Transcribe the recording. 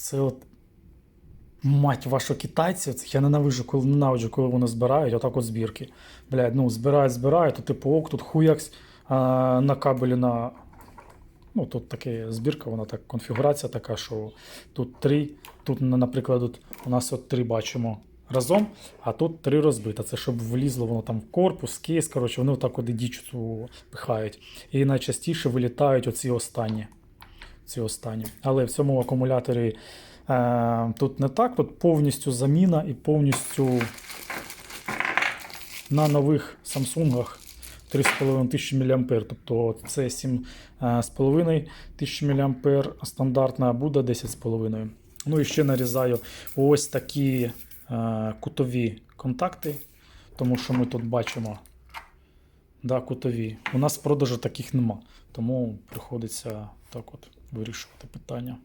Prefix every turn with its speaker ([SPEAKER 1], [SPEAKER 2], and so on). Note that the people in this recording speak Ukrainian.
[SPEAKER 1] Це от мать вашу китайців. Я ненавижу, коли ненавиджу, коли вони збирають отак от збірки. Блядь, ну збирають, збирають, то типу ок, тут хуякс а, на кабелі на. Ну, тут така збірка, вона так, конфігурація така, що тут три, тут, наприклад, тут у нас от три бачимо разом, а тут три розбита. Це щоб влізло воно там в корпус, кейс, коротше, вони отак от і діч пихають. І найчастіше вилітають оці останні. Ці останні. Але в цьому акумуляторі е, тут не так, тут повністю заміна і повністю на нових Samsung 3,5 тисячі мА. Тобто це 7,5 тисяч мА стандартна, буде 10,5. Ну і ще нарізаю ось такі е, кутові контакти, тому що ми тут бачимо да, кутові. У нас продажу таких нема, тому приходиться так от вирішувати питання.